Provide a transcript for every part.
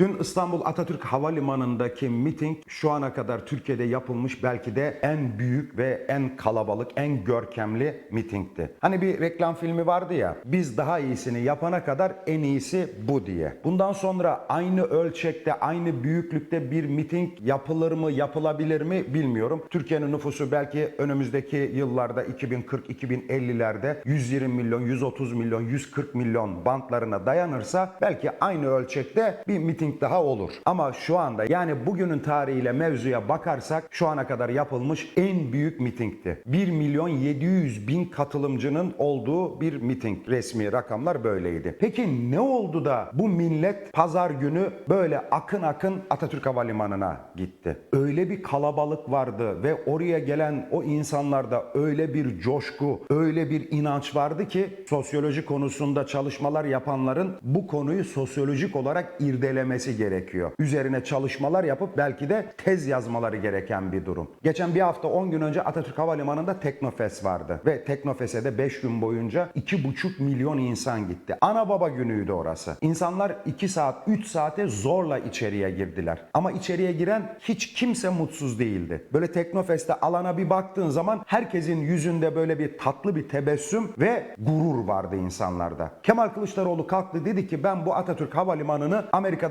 Dün İstanbul Atatürk Havalimanı'ndaki miting şu ana kadar Türkiye'de yapılmış belki de en büyük ve en kalabalık, en görkemli mitingdi. Hani bir reklam filmi vardı ya, biz daha iyisini yapana kadar en iyisi bu diye. Bundan sonra aynı ölçekte, aynı büyüklükte bir miting yapılır mı, yapılabilir mi bilmiyorum. Türkiye'nin nüfusu belki önümüzdeki yıllarda 2040-2050'lerde 120 milyon, 130 milyon, 140 milyon bantlarına dayanırsa belki aynı ölçekte bir miting daha olur. Ama şu anda yani bugünün tarihiyle mevzuya bakarsak şu ana kadar yapılmış en büyük mitingdi. 1 milyon 700 bin katılımcının olduğu bir miting. Resmi rakamlar böyleydi. Peki ne oldu da bu millet pazar günü böyle akın akın Atatürk Havalimanı'na gitti? Öyle bir kalabalık vardı ve oraya gelen o insanlarda öyle bir coşku, öyle bir inanç vardı ki sosyoloji konusunda çalışmalar yapanların bu konuyu sosyolojik olarak irdelemesi gerekiyor. Üzerine çalışmalar yapıp belki de tez yazmaları gereken bir durum. Geçen bir hafta 10 gün önce Atatürk Havalimanı'nda Teknofest vardı ve Teknofest'e de 5 gün boyunca 2,5 milyon insan gitti. Ana baba günüydü orası. İnsanlar 2 saat, 3 saate zorla içeriye girdiler. Ama içeriye giren hiç kimse mutsuz değildi. Böyle Teknofest'te alana bir baktığın zaman herkesin yüzünde böyle bir tatlı bir tebessüm ve gurur vardı insanlarda. Kemal Kılıçdaroğlu kalktı dedi ki ben bu Atatürk Havalimanı'nı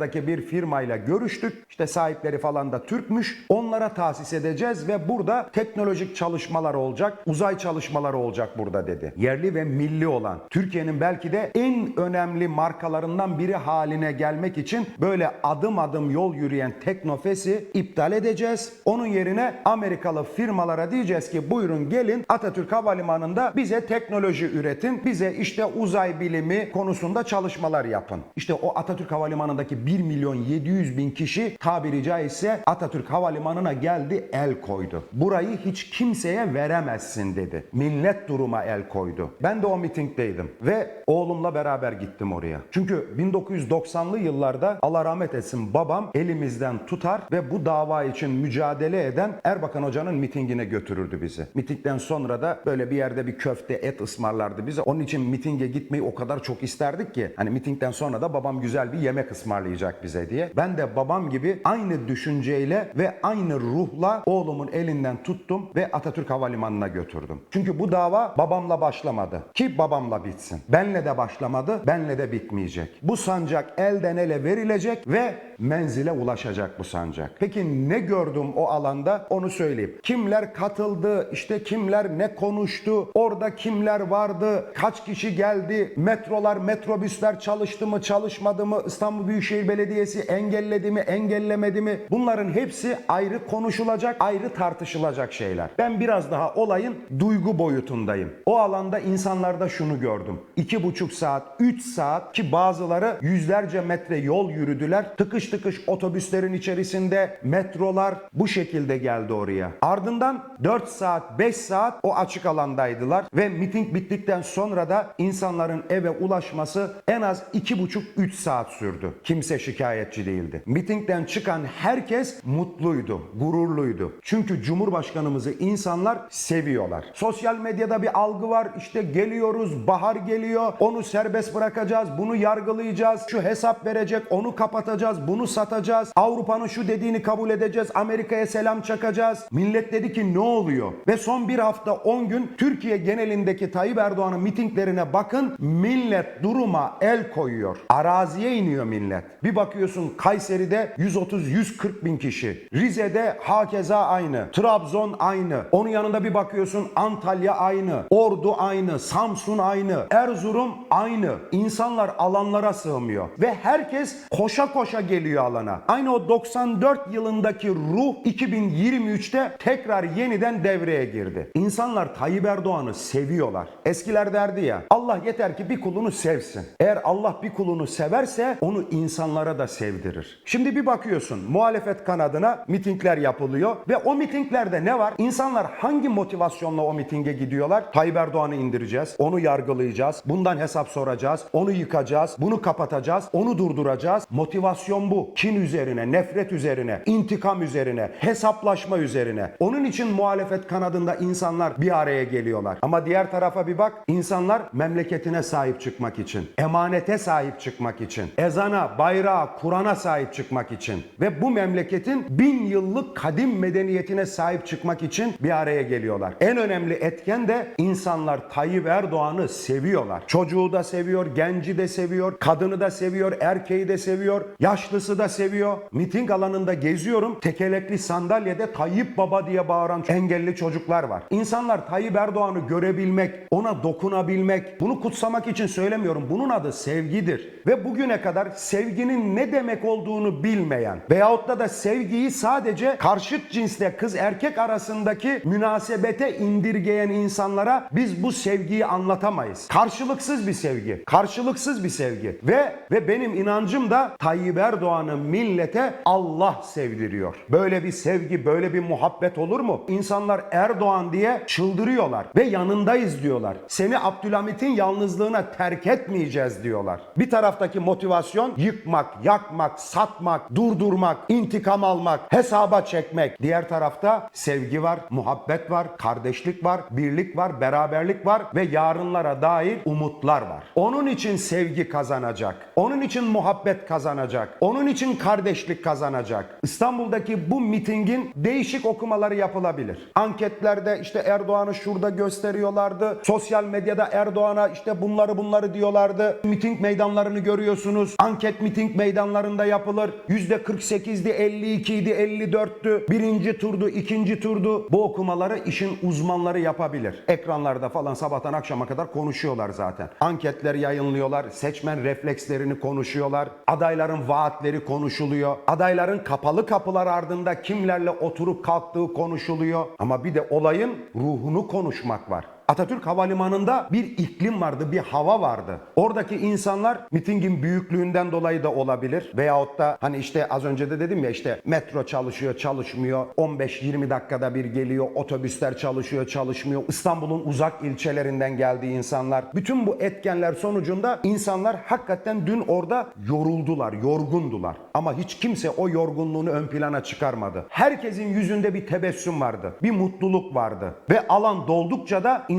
Amerika'daki bir firmayla görüştük. İşte sahipleri falan da Türkmüş. Onlara tahsis edeceğiz ve burada teknolojik çalışmalar olacak, uzay çalışmaları olacak burada dedi. Yerli ve milli olan Türkiye'nin belki de en önemli markalarından biri haline gelmek için böyle adım adım yol yürüyen Teknofest'i iptal edeceğiz. Onun yerine Amerikalı firmalara diyeceğiz ki buyurun gelin Atatürk Havalimanı'nda bize teknoloji üretin. Bize işte uzay bilimi konusunda çalışmalar yapın. İşte o Atatürk Havalimanı'ndaki 1 milyon 700 bin kişi tabiri caizse Atatürk Havalimanı'na geldi el koydu. Burayı hiç kimseye veremezsin dedi. Millet duruma el koydu. Ben de o mitingdeydim ve oğlumla beraber gittim oraya. Çünkü 1990'lı yıllarda Allah rahmet etsin babam elimizden tutar ve bu dava için mücadele eden Erbakan Hoca'nın mitingine götürürdü bizi. Mitingden sonra da böyle bir yerde bir köfte et ısmarlardı bize. Onun için mitinge gitmeyi o kadar çok isterdik ki hani mitingden sonra da babam güzel bir yemek ısmarlayacak bize diye. Ben de babam gibi aynı düşünceyle ve aynı ruhla oğlumun elinden tuttum ve Atatürk Havalimanı'na götürdüm. Çünkü bu dava babamla başlamadı. Ki babamla bitsin. Benle de başlamadı, benle de bitmeyecek. Bu sancak elden ele verilecek ve menzile ulaşacak bu sancak. Peki ne gördüm o alanda onu söyleyeyim. Kimler katıldı, işte kimler ne konuştu, orada kimler vardı, kaç kişi geldi, metrolar, metrobüsler çalıştı mı, çalışmadı mı, İstanbul Büyükşehir Belediyesi engelledi mi, engellemedi mi? Bunların hepsi ayrı konuşulacak, ayrı tartışılacak şeyler. Ben biraz daha olayın duygu boyutundayım. O alanda insanlarda şunu gördüm. İki buçuk saat, üç saat ki bazıları yüzlerce metre yol yürüdüler. Tıkış tıkış otobüslerin içerisinde metrolar bu şekilde geldi oraya. Ardından 4 saat, 5 saat o açık alandaydılar ve miting bittikten sonra da insanların eve ulaşması en az 2,5-3 saat sürdü. Kimse şikayetçi değildi. Mitingden çıkan herkes mutluydu, gururluydu. Çünkü Cumhurbaşkanımızı insanlar seviyorlar. Sosyal medyada bir algı var. İşte geliyoruz, bahar geliyor. Onu serbest bırakacağız, bunu yargılayacağız. Şu hesap verecek, onu kapatacağız, bunu satacağız. Avrupa'nın şu dediğini kabul edeceğiz. Amerika'ya selam çakacağız. Millet dedi ki ne oluyor? Ve son bir hafta 10 gün Türkiye genelindeki Tayyip Erdoğan'ın mitinglerine bakın. Millet duruma el koyuyor. Araziye iniyor millet. Bir bakıyorsun Kayseri'de 130-140 bin kişi. Rize'de hakeza aynı. Trabzon aynı. Onun yanında bir bakıyorsun Antalya aynı. Ordu aynı. Samsun aynı. Erzurum aynı. İnsanlar alanlara sığmıyor. Ve herkes koşa koşa geliyor alana. Aynı o 94 yılındaki ruh 2023'te tekrar yeniden devreye girdi. İnsanlar Tayyip Erdoğan'ı seviyorlar. Eskiler derdi ya Allah yeter ki bir kulunu sevsin. Eğer Allah bir kulunu severse onu insanlara da sevdirir. Şimdi bir bakıyorsun muhalefet kanadına mitingler yapılıyor ve o mitinglerde ne var? İnsanlar hangi motivasyonla o mitinge gidiyorlar? Tayyip Erdoğan'ı indireceğiz, onu yargılayacağız, bundan hesap soracağız, onu yıkacağız, bunu kapatacağız, onu durduracağız. Motivasyon bu. Kin üzerine, nefret üzerine, intikam üzerine, hesaplaşma üzerine. Onun için muhalefet kanadında insanlar bir araya geliyorlar. Ama diğer tarafa bir bak, insanlar memleketine sahip çıkmak için, emanete sahip çıkmak için, ezana, bayrağa, Kur'an'a sahip çıkmak için ve bu memleketin bin yıllık kadim medeniyetine sahip çıkmak için bir araya geliyorlar. En önemli etken de insanlar Tayyip Erdoğan'ı seviyorlar. Çocuğu da seviyor, genci de seviyor, kadını da seviyor, erkeği de seviyor, yaşlısı da seviyor. Miting alanında geziyorum, tekelekli sandalyede Tayyip Baba diye bağıran engelli çocuklar var. İnsanlar Tayyip Erdoğan'ı görebilmek, ona dokunabilmek, bunu kutsamak için söylemiyorum. Bunun adı sevgidir. Ve bugüne kadar sevginin ne demek olduğunu bilmeyen veyahut da da sevgiyi sadece karşıt cinsle kız erkek arasındaki münasebete indirgeyen insanlara biz bu sevgiyi anlatamayız. Karşılıksız bir sevgi. Karşılıksız bir sevgi. Ve ve benim inancım da Tayyip Erdoğan'ı millete Allah sevdiriyor. Böyle bir sevgi, böyle bir muhabbet olur mu? İnsanlar Erdoğan diye çıldırıyorlar ve yanındayız diyorlar. Seni Abdülhamit'in yalnızlığına terk etmeyeceğiz diyorlar. Bir taraftaki motivasyon yıkmak, yakmak, satmak, durdurmak, intikam almak, hesaba çekmek. Diğer tarafta sevgi var, muhabbet var, kardeşlik var, birlik var, beraberlik var ve yarınlara dair umutlar var. Onun için sevgi kazanacak. Onun için muhabbet kazanacak. Onun için kardeşlik kazanacak. İstanbul'daki bu mitingin değişik okumaları yapılabilir. Anketlerde işte Erdoğan'ı şurada gösteriyorlardı. Sosyal medyada Erdoğan'a işte bunları bunları diyorlardı. Miting meydanlarını görüyorsunuz. Anket miting meydanlarında yapılır. %48'di, 52'ydi, 54'tü. Birinci turdu, ikinci turdu. Bu okumaları işin uzmanları yapabilir. Ekranlarda falan sabahtan akşama kadar konuşuyorlar zaten. Anketler yayınlıyorlar. Seçmen reflekslerini konuşuyorlar. Adayların vaatleri konuşuluyor. Adayların kapalı kapılar ardında kimlerle oturup kalktığı konuşuluyor. Ama bir de olayın ruhunu konuşmak var. Atatürk Havalimanı'nda bir iklim vardı, bir hava vardı. Oradaki insanlar mitingin büyüklüğünden dolayı da olabilir. Veyahut da hani işte az önce de dedim ya işte metro çalışıyor, çalışmıyor. 15-20 dakikada bir geliyor. Otobüsler çalışıyor, çalışmıyor. İstanbul'un uzak ilçelerinden geldiği insanlar. Bütün bu etkenler sonucunda insanlar hakikaten dün orada yoruldular, yorgundular. Ama hiç kimse o yorgunluğunu ön plana çıkarmadı. Herkesin yüzünde bir tebessüm vardı. Bir mutluluk vardı. Ve alan doldukça da insanlar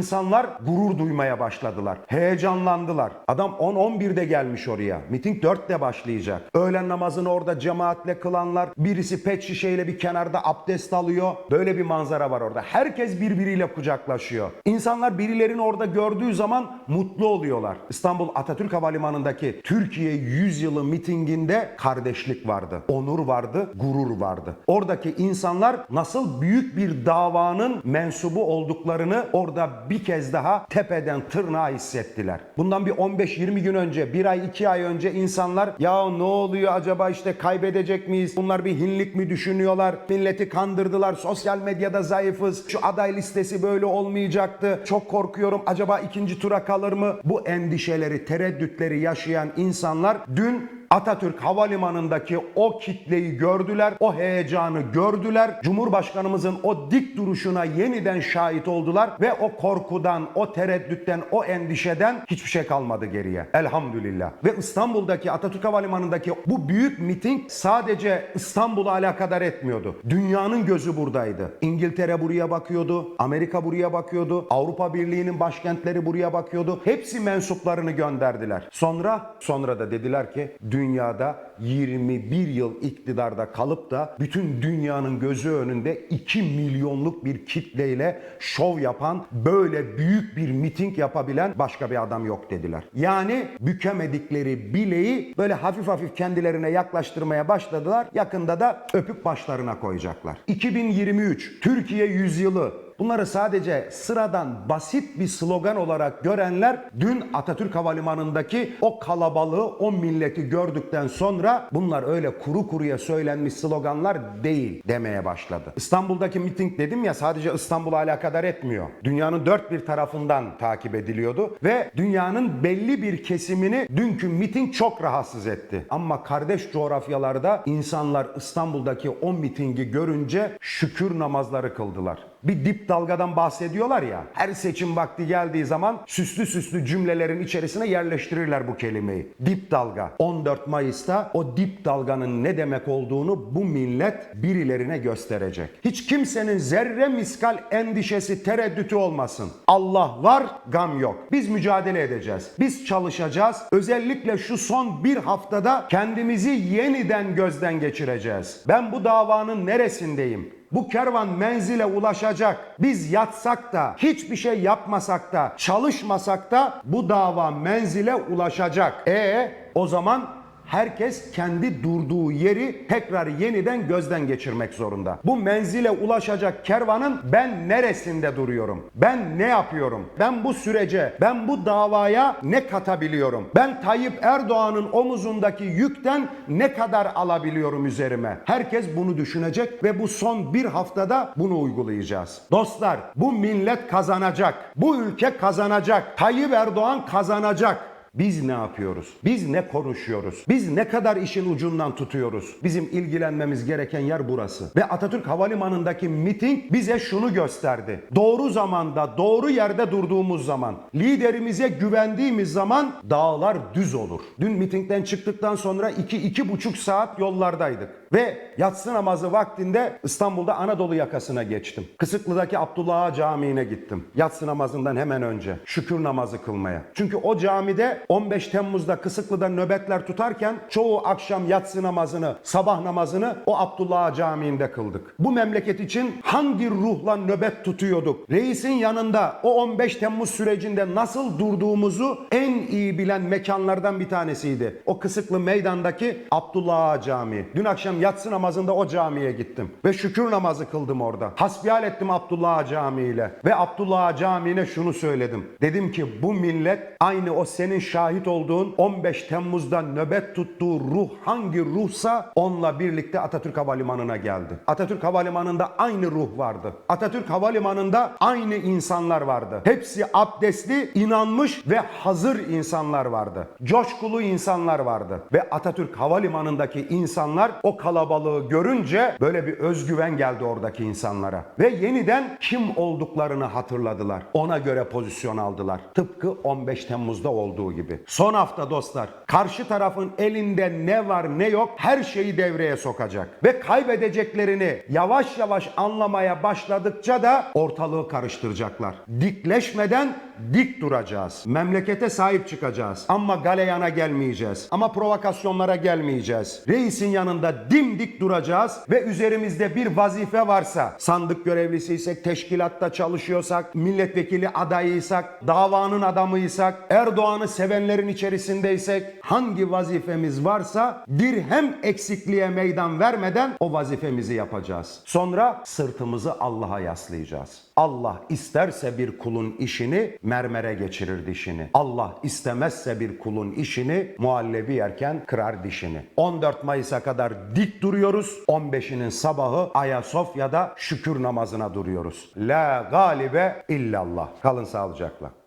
gurur duymaya başladılar. Heyecanlandılar. Adam 10-11'de gelmiş oraya. Miting 4'te başlayacak. Öğlen namazını orada cemaatle kılanlar. Birisi pet şişeyle bir kenarda abdest alıyor. Böyle bir manzara var orada. Herkes birbiriyle kucaklaşıyor. İnsanlar birilerini orada gördüğü zaman mutlu oluyorlar. İstanbul Atatürk Havalimanı'ndaki Türkiye 100 yılı mitinginde kardeşlik vardı. Onur vardı, gurur vardı. Oradaki insanlar nasıl büyük bir davanın mensubu olduklarını orada bir kez daha tepeden tırnağa hissettiler. Bundan bir 15-20 gün önce, bir ay, iki ay önce insanlar ya ne oluyor acaba işte kaybedecek miyiz? Bunlar bir hinlik mi düşünüyorlar? Milleti kandırdılar. Sosyal medyada zayıfız. Şu aday listesi böyle olmayacaktı. Çok korkuyorum. Acaba ikinci tura kalır mı? Bu endişeleri, tereddütleri yaşayan insanlar dün Atatürk Havalimanı'ndaki o kitleyi gördüler, o heyecanı gördüler. Cumhurbaşkanımızın o dik duruşuna yeniden şahit oldular ve o korkudan, o tereddütten, o endişeden hiçbir şey kalmadı geriye. Elhamdülillah. Ve İstanbul'daki Atatürk Havalimanı'ndaki bu büyük miting sadece İstanbul'u alakadar etmiyordu. Dünyanın gözü buradaydı. İngiltere buraya bakıyordu, Amerika buraya bakıyordu, Avrupa Birliği'nin başkentleri buraya bakıyordu. Hepsi mensuplarını gönderdiler. Sonra sonra da dediler ki dünyada 21 yıl iktidarda kalıp da bütün dünyanın gözü önünde 2 milyonluk bir kitleyle şov yapan, böyle büyük bir miting yapabilen başka bir adam yok dediler. Yani bükemedikleri bileği böyle hafif hafif kendilerine yaklaştırmaya başladılar. Yakında da öpüp başlarına koyacaklar. 2023 Türkiye yüzyılı Bunları sadece sıradan basit bir slogan olarak görenler dün Atatürk Havalimanı'ndaki o kalabalığı, o milleti gördükten sonra bunlar öyle kuru kuruya söylenmiş sloganlar değil demeye başladı. İstanbul'daki miting dedim ya sadece İstanbul'a alakadar etmiyor. Dünyanın dört bir tarafından takip ediliyordu ve dünyanın belli bir kesimini dünkü miting çok rahatsız etti. Ama kardeş coğrafyalarda insanlar İstanbul'daki o mitingi görünce şükür namazları kıldılar. Bir dip dalgadan bahsediyorlar ya. Her seçim vakti geldiği zaman süslü süslü cümlelerin içerisine yerleştirirler bu kelimeyi. Dip dalga. 14 Mayıs'ta o dip dalganın ne demek olduğunu bu millet birilerine gösterecek. Hiç kimsenin zerre miskal endişesi, tereddütü olmasın. Allah var, gam yok. Biz mücadele edeceğiz. Biz çalışacağız. Özellikle şu son bir haftada kendimizi yeniden gözden geçireceğiz. Ben bu davanın neresindeyim? Bu kervan menzile ulaşacak. Biz yatsak da, hiçbir şey yapmasak da, çalışmasak da bu dava menzile ulaşacak. E o zaman herkes kendi durduğu yeri tekrar yeniden gözden geçirmek zorunda. Bu menzile ulaşacak kervanın ben neresinde duruyorum? Ben ne yapıyorum? Ben bu sürece, ben bu davaya ne katabiliyorum? Ben Tayyip Erdoğan'ın omuzundaki yükten ne kadar alabiliyorum üzerime? Herkes bunu düşünecek ve bu son bir haftada bunu uygulayacağız. Dostlar bu millet kazanacak. Bu ülke kazanacak. Tayyip Erdoğan kazanacak. Biz ne yapıyoruz? Biz ne konuşuyoruz? Biz ne kadar işin ucundan tutuyoruz? Bizim ilgilenmemiz gereken yer burası. Ve Atatürk Havalimanı'ndaki miting bize şunu gösterdi. Doğru zamanda, doğru yerde durduğumuz zaman, liderimize güvendiğimiz zaman dağlar düz olur. Dün mitingden çıktıktan sonra 2-2,5 saat yollardaydık. Ve yatsı namazı vaktinde İstanbul'da Anadolu yakasına geçtim. Kısıklı'daki Abdullah Ağa Camii'ne gittim. Yatsı namazından hemen önce şükür namazı kılmaya. Çünkü o camide 15 Temmuz'da Kısıklı'da nöbetler tutarken çoğu akşam yatsı namazını, sabah namazını o Abdullah Camii'nde kıldık. Bu memleket için hangi ruhla nöbet tutuyorduk? Reisin yanında o 15 Temmuz sürecinde nasıl durduğumuzu en iyi bilen mekanlardan bir tanesiydi. O Kısıklı meydandaki Abdullah Camii. Dün akşam yatsı namazında o camiye gittim. Ve şükür namazı kıldım orada. Hasbihal ettim Abdullah Camii ile. Ve Abdullah Camii'ne şunu söyledim. Dedim ki bu millet aynı o senin şahit olduğun 15 Temmuz'da nöbet tuttuğu ruh hangi ruhsa onunla birlikte Atatürk Havalimanı'na geldi. Atatürk Havalimanı'nda aynı ruh vardı. Atatürk Havalimanı'nda aynı insanlar vardı. Hepsi abdestli, inanmış ve hazır insanlar vardı. Coşkulu insanlar vardı. Ve Atatürk Havalimanı'ndaki insanlar o kalabalığı görünce böyle bir özgüven geldi oradaki insanlara. Ve yeniden kim olduklarını hatırladılar. Ona göre pozisyon aldılar. Tıpkı 15 Temmuz'da olduğu gibi. Son hafta dostlar karşı tarafın elinde ne var ne yok her şeyi devreye sokacak. Ve kaybedeceklerini yavaş yavaş anlamaya başladıkça da ortalığı karıştıracaklar. Dikleşmeden dik duracağız. Memlekete sahip çıkacağız. Ama galeyana gelmeyeceğiz. Ama provokasyonlara gelmeyeceğiz. Reisin yanında dimdik duracağız ve üzerimizde bir vazife varsa, sandık görevlisiysek, teşkilatta çalışıyorsak, milletvekili adayıysak, davanın adamıysak, Erdoğan'ı sevenlerin içerisindeysek, hangi vazifemiz varsa dirhem eksikliğe meydan vermeden o vazifemizi yapacağız. Sonra sırtımızı Allah'a yaslayacağız. Allah isterse bir kulun işini mermere geçirir dişini. Allah istemezse bir kulun işini muhallebi yerken kırar dişini. 14 Mayıs'a kadar dik duruyoruz. 15'inin sabahı Ayasofya'da şükür namazına duruyoruz. La galibe illallah. Kalın sağlıcakla.